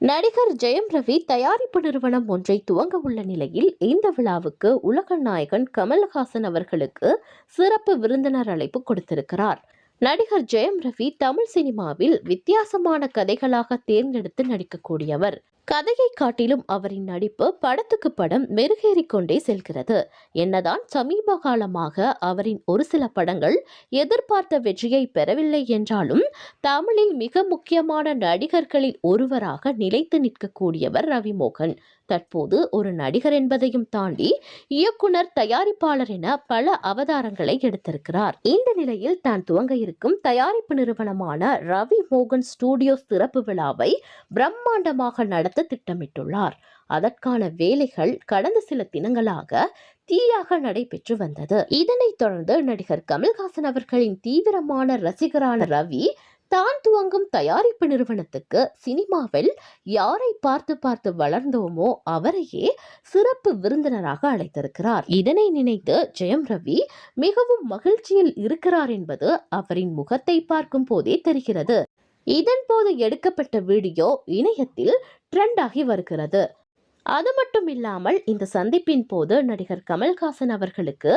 நடிகர் ஜெயம் ரவி தயாரிப்பு நிறுவனம் ஒன்றை துவங்க உள்ள நிலையில் இந்த விழாவுக்கு உலக நாயகன் கமல்ஹாசன் அவர்களுக்கு சிறப்பு விருந்தினர் அழைப்பு கொடுத்திருக்கிறார். நடிகர் ஜெயம் ரவி தமிழ் சினிமாவில் வித்தியாசமான கதைகளாக தேர்ந்தெடுத்து நடிக்கக்கூடியவர். கதையை காட்டிலும் அவரின் நடிப்பு படத்துக்கு படம் மெருகேறிக்கொண்டே செல்கிறது. என்னதான் சமீப காலமாக அவரின் ஒரு சில படங்கள் எதிர்பார்த்த வெற்றியை பெறவில்லை என்றாலும் தமிழில் மிக முக்கியமான நடிகர்களில் ஒருவராக நிலைத்து நிற்கக்கூடியவர் ரவிமோகன். தற்போது ஒரு நடிகர் என்பதையும் தாண்டி இயக்குனர் தயாரிப்பாளர் என பல அவதாரங்களை எடுத்திருக்கிறார். இந்த நிலையில் தான் துவங்க இருக்கும் தயாரிப்பு நிறுவனமான ரவி மோகன் ஸ்டூடியோ சிறப்பு விழாவை பிரம்மாண்டமாக நடத்த திட்டமிட்டுள்ளார். அதற்கான வேலைகள் கடந்த சில தினங்களாக தீயாக நடைபெற்று வந்தது. இதனைத் தொடர்ந்து நடிகர் கமல்ஹாசன் அவர்களின் தீவிரமான ரசிகரான ரவி தான் துவங்கும் தயாரிப்பு நிறுவனத்துக்கு சினிமாவில் யாரை பார்த்து பார்த்து வளர்ந்தோமோ அவரையே சிறப்பு விருந்தினராக அழைத்திருக்கிறார். இதனை நினைத்து ஜெயம் ரவி மிகவும் மகிழ்ச்சியில் இருக்கிறார் என்பது அவரின் முகத்தை பார்க்கும் போதே தெரிகிறது. இதன் போது எடுக்கப்பட்ட வீடியோ இணையத்தில் ட்ரெண்ட் ஆகி வருகிறது. அது மட்டும் இல்லாமல் இந்த சந்திப்பின் போது நடிகர் கமல்ஹாசன் அவர்களுக்கு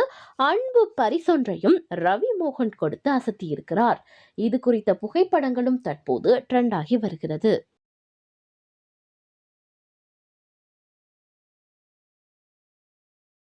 அன்பு பரிசொன்றையும் ரவி மோகன் கொடுத்து அசத்தியிருக்கிறார். இது குறித்த புகைப்படங்களும் தற்போது ட்ரெண்ட் ஆகி வருகிறது.